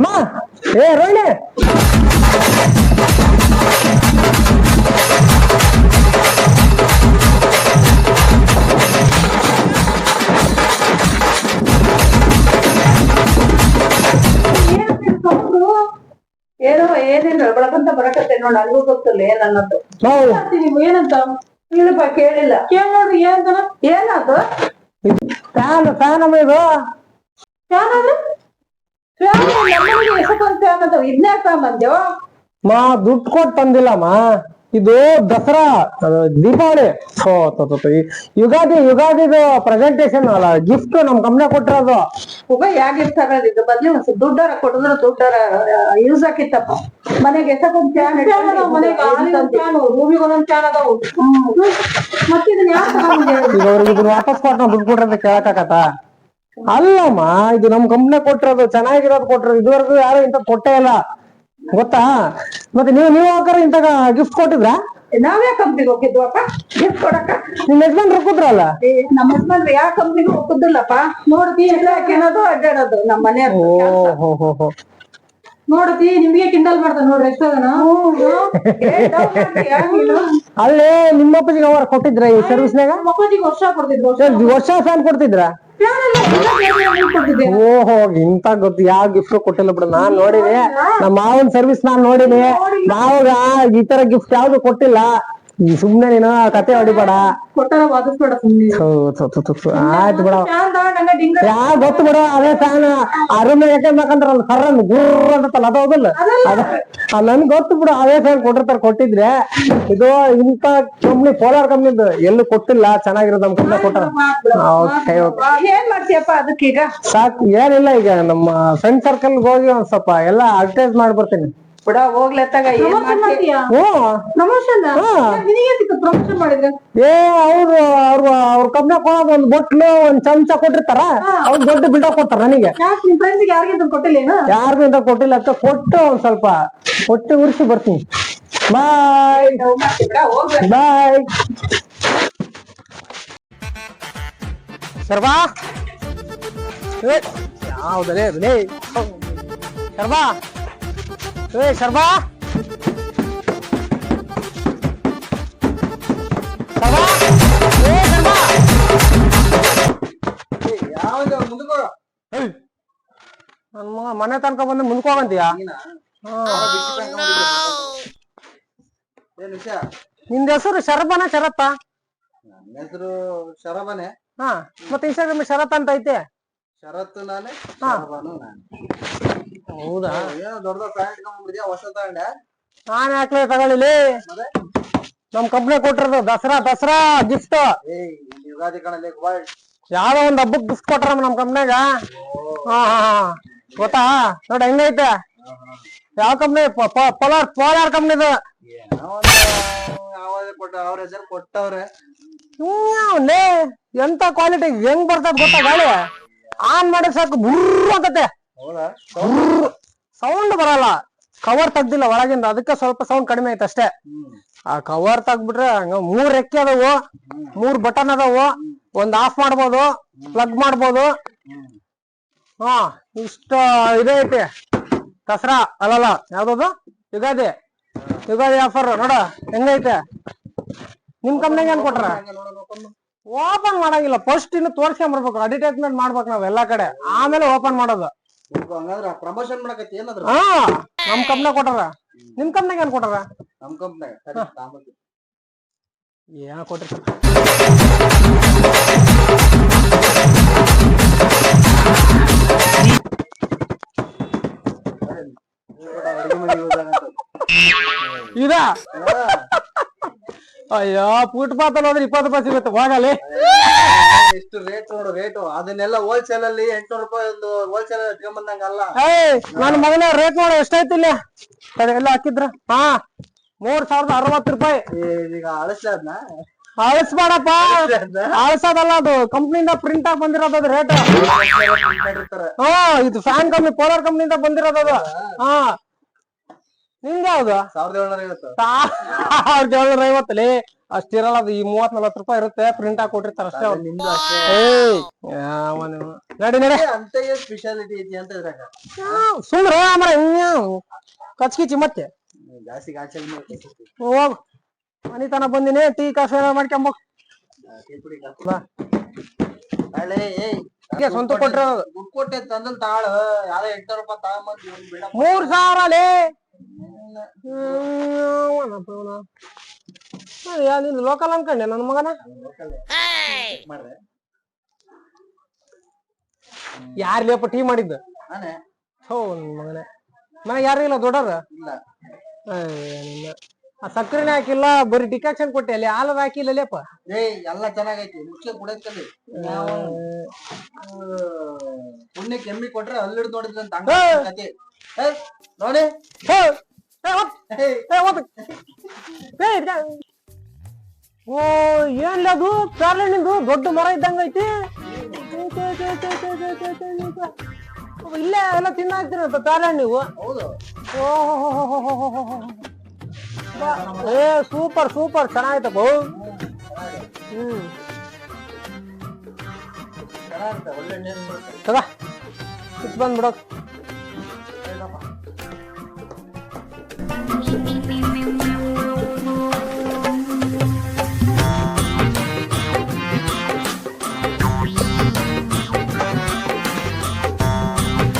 ಅಮ್ಮ ಏ ರೋಹಿಣಿ ಏನೋ ಏನೇನು ಬೆಳಕಂತ ಬರಕತ್ತೆ ನೋಡಿ ನನಗೂ ಗೊತ್ತಿಲ್ಲ ಏನ್ ಅನ್ನೋದು. ನಾವು ನೀವು ಏನಂತ? ಇಲ್ಲಪ್ಪ ಕೇಳಿಲ್ಲ. ಕೇಳಿ ನೋಡ್ರಿ ಏನಂತ ಏನಾದ್ರು ಫ್ಯಾನ್ ಫ್ಯಾನ್ ಅಮ್ಮ ಇದು. ಫ್ಯಾನ್ ಅಂದ್ರೆ ಅಂತ ಇದನ್ನೇ ತಗೊಂಬಂದ್ಯೋ ಮಾ ದುಡ್ಡು ಕೊಟ್ಟು ತಂದಿಲ್ಲಮ್ಮ ಇದು ದಸರಾ ಅದು ದೀಪಾವಳಿ. ಓ ತೊ, ತೊ, ತೊ. ಈ ಯುಗಾದಿ ಯುಗಾದಿದು ಪ್ರೆಸೆಂಟೇಶನ್ ಅಲ್ಲ ಗಿಫ್ಟ್ ನಮ್ ಕಂಪ್ನಿ ಕೊಟ್ಟಿರೋದು. ಉಗ ಯಾಗಿರ್ತಾರ ಇದು ಬದ್ಲಿ ಒಂದ್ ಸ್ವಲ್ಪ ದುಡ್ಡಾರ ಕೊಟ್ಟಿದ್ರೆ ದುಡ್ಡಾರ ಯೂಸ್ ಆಕಿತ್ತಪ್ಪ ಮನೆಗೆ ಎಸಕೊಂಡ್ ಫ್ಯಾನ್ ರೂಮಿಗೆ ಒಂದೊಂದ್ ಫ್ಯಾನ್ ಅದಾವು. ಮತ್ತೆ ಇದನ್ನ ಯಾಕೆ ತಗೊಂಡ್ಬಂದ್ಯಾ? ಈಗ ಅವ್ರಿಗೆ ಇದನ್ನ ವಾಪಸ್ ಕೊಟ್ಟು ನಾವು ದುಡ್ಡು ಕೊಟ್ರೆ ಕೇಳಕ್ಕಾಗತ್ತ ಅಲ್ಲಮ್ಮ ಇದು ನಮ್ ಕಂಪ್ನಿ ಕೊಟ್ಟಿರೋದು ಚೆನ್ನಾಗಿರೋದು ಕೊಟ್ಟಿರೋದು ಇದುವರೆಗೂ ಯಾರು ಇಂತ ಕೊಟ್ಟೇ ಇಲ್ಲ. ಗೊತ್ತಾ? ಮತ್ತೆ ನೀವು ನೀವು ಹಾಕಾರ ಇಂತ ಗಿಫ್ಟ್ ಕೊಟ್ಟಿದ್ರಾ? ನಾವ್ಯಾ ಕಂಪ್ನಿಗೆ ಹೋಗಿದ್ವಪ್ಪ ಗಿಫ್ಟ್ ಕೊಡಕ ನಿಮ್ ಯಜಮಾನ್ ಕೊಟ್ಟಿದ್ರಲ್ಲ ಏ, ನಮ್ಮ ಹಸ್ಬೆಂಡ್ ಯಾವ ಕಂಪ್ನಿಗೂ ಹೋಗುದಿಲ್ಲಪ್ಪ ನೋಡ್ತಿ ಎಲ್ಲ ಹಾಕಿನೋದು ಅಡ್ಡಾಡೋದು ನಮ್ಮ ಮನೆ ಓ ಹೋ ಹೋ. ಹೋ ನೋಡತಿ ನಿಮ್ಗೆ ಕಿಂಡಲ್ ಮಾಡ್ತಾನೆ ನೋಡ್ರಿ ಎಷ್ಟದನ ಅಲ್ಲೇ ನಿಮ್ಮ ಅವರ ಅವ್ರ ಕೊಟ್ಟಿದ್ರ ಈ ಸರ್ವಿಸ್ನಾಗ ಮಕ್ಕಳಿಗೆ ವರ್ಷ ಕೊಡ್ತಿದ್ರು ವರ್ಷ. ಫ್ಯಾನ್ ಕೊಡ್ತಿದ್ರ? ಓಹೋ ಇಂತ ಗೊತ್ತು. ಯಾವ ಗಿಫ್ಟ್ ಕೊಟ್ಟಿಲ್ಲ ಬಿಡ. ನಾನ್ ನೋಡಿದೆ. ನಮ್ಮ ಮಾವನ್ ಸರ್ವಿಸ್ ನಾನ್ ನೋಡಿದೆ. ಮಾವಾಗ ಈ ತರ ಗಿಫ್ಟ್ ಯಾವ್ದು ಕೊಟ್ಟಿಲ್ಲ. ಈ ಸುಮ್ನೆ ನೀನು ಕತೆ ಹೊಡಿಬೇಡ. ಕೊಟ್ಟಾರ ವಾದಿಸ್ಬೇಡ ಸುಮ್ನೆ. ಆಯ್ತು ಬಿಡ. ಯಾ ಗೊತ್ತು ಬಿಡ ಅದೇ ಫ್ಯಾನ್ ಅರುಣ ಯಾಕಂದ್ರ ಅಲ್ಲಿ ಕರ್ರನ್ ಗುರ್ರ ಅಂತ ಅದು ಹೌದಲ್ಲ? ಅದ ನನ್ ಗೊತ್ತು ಬಿಡ ಅದೇ ಫ್ಯಾನ್ ಕೊಟ್ಟಿರ್ತಾರ ಕೊಟ್ಟಿದ್ರೆ. ಇದು ಇಂತ ಕಂಪ್ನಿ ಪೋಲಾರ್ ಕಂಪ್ನಿದು ಎಲ್ಲೂ ಕೊಟ್ಟಿಲ್ಲ ಚೆನ್ನಾಗಿರೋದು ನಮ್ ಕಂಪ್ನಿ ಕೊಟ್ಟಾರ. ಓಕೆ ಓಕೆ ಏನ್ ಮಾಡ್ತೀಯಪ್ಪ ಅದಕ್ಕೀಗ? ಸಾಕು ಏನಿಲ್ಲ ಈಗ ನಮ್ಮ ಫ್ರೆಂಡ್ ಸರ್ಕಲ್ ಹೋಗಿ ಒಂದ್ ಸ್ವಲ್ಪ ಎಲ್ಲಾ ಅಡ್ವರ್ಟೈಸ್ ಮಾಡಿ ಬರ್ತೀನಿ ಬಿಡ ಹೋಗ್ಲತ್ತಾಗ ಏನ್ ಮಾಡ್ತೀಯ? ಹ್ಞೂ. ಪ್ರಮೋಷನ್ ನಿನಗೆ ಸಿಕ್ಕ ಪ್ರಮೋಷನ್ ಮಾಡಿದ್ರೆ? ಏ ಅವ್ರು ಅವ್ರು ಅವ್ರ ಕಂಪ್ನಿ ಕೊಡೋದು ಒಂದ್ ಬೊಟ್ಲು ಒಂದ್ ಚಮಚ ಕೊಟ್ಟಿರ್ತಾರ. ಅವ್ರು ದೊಡ್ಡ ಬಿಲ್ಡಪ್ ಕೊಡ್ತಾರ ನನಗೆ. ಯಾಕೆ ನಿಮ್ ಫ್ರೆಂಡ್ಸ್ ಯಾರಿಗಿಂತ ಕೊಟ್ಟಿಲ್ಲೇನು? ಯಾರಿಗೂ ಇಂತ ಕೊಟ್ಟಿಲ್ಲ ಅಂತ ಕೊಟ್ಟು ಒಂದ್ ಸ್ವಲ್ಪ ಹೊಟ್ಟೆ ಉರಿಸಿ ಬರ್ತೀನಿ. ಬಾಯ್ ಹೋಗ್ಬೇಕು ಬಾಯ್ ಶರ್ಮಾ? ಏ ಯಾವ್ದಲೇ ಲೇ ಶರ್ಮಾ? ಏ ಶರ್ಮಾ? ಶರ್ಮಾ? ಏ ಶರ್ಮಾ? ಏಯ್, ನನ್ ಮಗ ಮನೆ ತನಕ ಬಂದು ಮುಂದ್ಕೋಗಂತೀಯ ನಿಂದ ಹೆಸರು ಶರಬನ ಶರತ್ತ? ನನ್ನ ಹೆಸರು ಶರಬನೆ ಹಾ ಮತ್ತೆ ಇನ್ಸ್ಟಾಗ್ರಾಮ್ ಶರತ್ ಅಂತ ಐತೆ. ಶರತ್ ನಾನೇ ಹೌದಾ? ಏನೋ ದೊಡ್ಡ ಪ್ಯಾಂಟ್ ಇಟ್ಕೊಂಡ್ಬಿಟ್ಟಿದ್ಯಾ ಹೊಸ ತಗೊಂಡೆ. ನಾನ್ ಯಾಕ್ಲೆ ತಗೊಳ್ಳಿ ನಮ್ ಕಂಪ್ನಿ ಕೊಟ್ಟಿರೋದು ದಸರಾ ದಸರಾ ಗಿಫ್ಟ್ ಏಯ್ ಇಲ್ಲಿ ಯುಗಾದಿ ಕಣಲ್ಲಿ ವರ್ಲ್ಡ್ ಯಾವ್ದೋ ಒಂದ್ ಹಬ್ಬಕ್ ಗಿಫ್ಟ್ ಕೊಟ್ರ ನಮ್ ಕಂಪ್ನ್ಯಾಗ ಹಾ ಹಾ ಹಾ. ಗೊತ್ತಾ? ನೋಡಿ ಹೆಂಗೈತೆ? ಯಾವ ಕಂಪ್ನಿ? ಪೋಲಾರ್ ಪೋಲಾರ್ ಕಂಪ್ನಿದು. ಏನೋ ಒಂದು ಯಾವಾಗ ಕೊಟ್ಟ ಅವ್ರ ಹೆಸರು ಕೊಟ್ಟವ್ರೆ. ಲೇ ಎಂತ ಕ್ವಾಲಿಟಿ ಹೆಂಗ್ ಬರ್ತದ ಗೊತ್ತಾ ಗಾಳಿ? ಆನ್ ಮಾಡಕ್ ಸಾಕು ಬುರ್ರ ಅಂತತೆ ಸೌಂಡ್ ಬರಲ್ಲ. ಕವರ್ ತೆಗ್ದಿಲ್ಲ ಒಳಗಿಂದ. ಅದಕ್ಕೆ ಸ್ವಲ್ಪ ಸೌಂಡ್ ಕಡಿಮೆ ಐತೆ ಅಷ್ಟೇ. ಆ ಕವರ್ ತಗ್ಬಿಟ್ರೆ ಹಂಗ ಮೂರ್ ರೆಕ್ಕೆ ಅದಾವು. ಮೂರ್ ಬಟನ್ ಅದಾವು. ಒಂದ್ ಆಫ್ ಮಾಡ್ಬೋದು. ಪ್ಲಗ್ ಮಾಡ್ಬೋದು. ಹಾ ಇಷ್ಟ ಇದೇ ಐತಿ. ದಸರಾ ಅಲ್ಲಲ್ಲ ಯಾವ್ದದು? ಯುಗಾದಿ. ಯುಗಾದಿ ಆಫರ್ ನೋಡ ಹೆಂಗೈತೆ? ನಿಮ್ ಕಂಪ್ನಿಗೆ ಏನ್ ಕೊಟ್ರ? ಓಪನ್ ಮಾಡಂಗಿಲ್ಲ. ಫಸ್ಟ್ ಇನ್ನು ತೋರ್ಸ್ಕೊಂಡ್ ಬರ್ಬೇಕು. ಅಡ್ವರ್ಟೈಸ್ಮೆಂಟ್ ಮಾಡ್ಬೇಕು ನಾವ್ ಎಲ್ಲಾ ಕಡೆ. ಆಮೇಲೆ ಓಪನ್ ಮಾಡೋದು. ಹಂಗಂದ್ರ ಪ್ರಮೋಷನ್ ಮಾಡಕತ್ತಿ ಏನಾದ್ರು? ಹಾ ನಮ್ ಕಂಪ್ನಿ ಕೊಟ್ಟಾರ. ನಿಮ್ ಕಂಪ್ನಿಗೆ ಏನ್ ಕೊಟ್ಟಾರ? ನಮ್ ಕಂಪ್ನಿ ಏನ ಆಗಂತದ್ದು. ಇದ. ಅಯ್ಯೋ ಫುಟ್ಪಾತ್ ಹೋದ್ರೆ ಇಪ್ಪತ್ತು ರೂಪಾಯಿ ಸಿಗುತ್ತೆ ಹೋಗಲಿ. ಎಷ್ಟು ರೇಟ್ ನೋಡು ರೇಟು ಅದನ್ನೆಲ್ಲ ಹೋಲ್ಸೇಲ್ ಅಲ್ಲಿ ಎಂಟ್ನೂರು ರೂಪಾಯಿ ಒಂದು ಹೋಲ್ಸೇಲ್ ಅಲ್ಲ ಏಯ್ ನನ್ನ ಮಗನ ರೇಟ್ ನೋಡ ಎಷ್ಟೈತಿ ಇಲ್ಲಿ? ಅದೆಲ್ಲ ಎಲ್ಲ ಹಾಕಿದ್ರ? ಹಾ ಮೂರ್ ಸಾವಿರದ ಅರವತ್ತು ರೂಪಾಯಿ. ಈಗ ಅಳಸ್ಲಾದ್ನ ಅಳಿಸ್ಬೇಡಪ್ಪ. ಅಳಿಸೋದಲ್ಲ ಅದು ಕಂಪ್ನಿಯಿಂದ ಪ್ರಿಂಟ್ ಆಗಿ ಬಂದಿರೋದು ಅದು ರೇಟ್ ಮಾಡಿರ್ತಾರೆ. ಹಾ ಇದು ಫ್ಯಾನ್ ಕಂಪ್ನಿ ಪೋಲಾರ್ ಕಂಪ್ನಿಯಿಂದ ಬಂದಿರೋದು ಅದು. ಹಾ. ನಿಂದ ಯಾವ್ದು? ಸಾವಿರದ ಏಳ್ನೂರ ಐವತ್ತು. ಸಾವಿರದ ಏಳ್ನೂರ ಐವತ್ತಲ್ಲಿ ಅಷ್ಟಿರಲ್ಲ ಅದು ಈ ಮೂವತ್ ನಲ್ವತ್ತು ರೂಪಾಯಿ ಇರುತ್ತೆ ಪ್ರಿಂಟ್ ಹಾಕಿ ಕೊಟ್ಟಿರ್ತಾರ ಅಷ್ಟೇ ಅವ್ರು? ನಡಿ ನಡಿ. ಅಂತ ಸ್ಪೆಷಾಲಿಟಿ ಐತಿ ಅಂತ ಇದ್ರಾಗ? ಸುಮ್ರ ಮರ ಕಚ್ಕಿಚಿ ಮತ್ತೆ. ಜಾಸ್ತಿ ಗಾಚಲ್ ಹೋಗ್. ಮನಿ ತನ ಬಂದಿನಿ ಟೀ ಕಾಫಿ ಮಾಡ್ಕೊಂಬ. ಸ್ವಂತ ಕೊಟ್ರೆ ದುಡ್ಡು ಕೊಟ್ಟೆ ತಂದಲ್ ತಾಳ ಎಂಟ್ನೂರು ರೂಪಾಯಿ ತಗೊಂಬಂದ್ ಮೂರ್ ಸಾವಿರ ಲೇ. ಲೋಕಲ್ ಅನ್ಕಂಡೆ ನನ್ನ ಮಗನ ಯಾರ್ ಲೇಪ ಟೀ ಮಾಡಿದ್ದು ಹೋ ಮಗನೇ ಮನೆಗೆ ಯಾರು ಇಲ್ಲ ದೊಡ್ಡವ್ರ ಆ ಸಕ್ಕರೆನೇ ಹಾಕಿಲ್ಲ ಬರೀ ಡಿಕಾಕ್ಷನ್ ಕೊಟ್ಟೆ ಅಲ್ಲಿ ಹಾಲದ ಹಾಕಿಲ್ಲ ಲೇಪ ಏಯ್ ಎಲ್ಲ ಚೆನ್ನಾಗೈತಿ ಮುಖ್ಯ ಕುಡಿಯಕ್ಕಲ್ಲಿ ಪುಣ್ಯಕ್ಕೆ ಎಮ್ಮಿ ಕೊಟ್ರೆ ಅಲ್ಲಿಡ್ ನೋಡಿದ್ರೆ ಅಂತ ಹಂಗ ಏ. ಕತೆ ಏ, ನೋಡಿ. ಓ ಏನ್ಲ ಅದು ಪ್ಯಾರ್ಲಿಂದು ದೊಡ್ಡ ಮರ ಇದ್ದಂಗ ಐತಿ. ಇಲ್ಲೇ ಎಲ್ಲ ತಿನ್ನಾಕ್ತಿರಂತ ಪ್ಯಾರ್ಲೆಂಡ್ ನೀವು? ಏ ಸೂಪರ್ ಸೂಪರ್. ಚೆನ್ನಾಗೈತಪ್ಪ ಹ್ಮ್. ಸದಾ ಒಳ್ಳೆ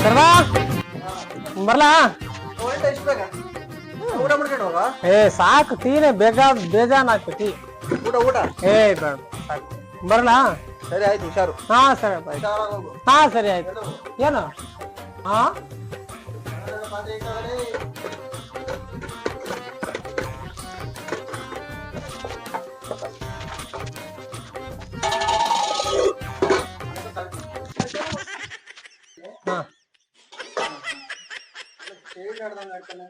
ಸರ್ವಾ ಬರ್ಲಾ? ಏ, ಸಾಕು, ಟೀನೆ ಬೇಗ ಬೇಜಾನ್ ಆಗ್ತೈತಿ ಊಟ ಊಟ ಏ ಬೇಡ ಸಾಕು. ಬರ್ಲಾ? ಸರಿ, ಆಯ್ತು. ಹುಷಾರು ಹಾ ಸರಿ ಹಾ, ಸರಿ, ಆಯ್ತು. ಏನು? ಹಾ? ಆಡ್ದಂಗ್ ಆಡ್ತಾನೆ.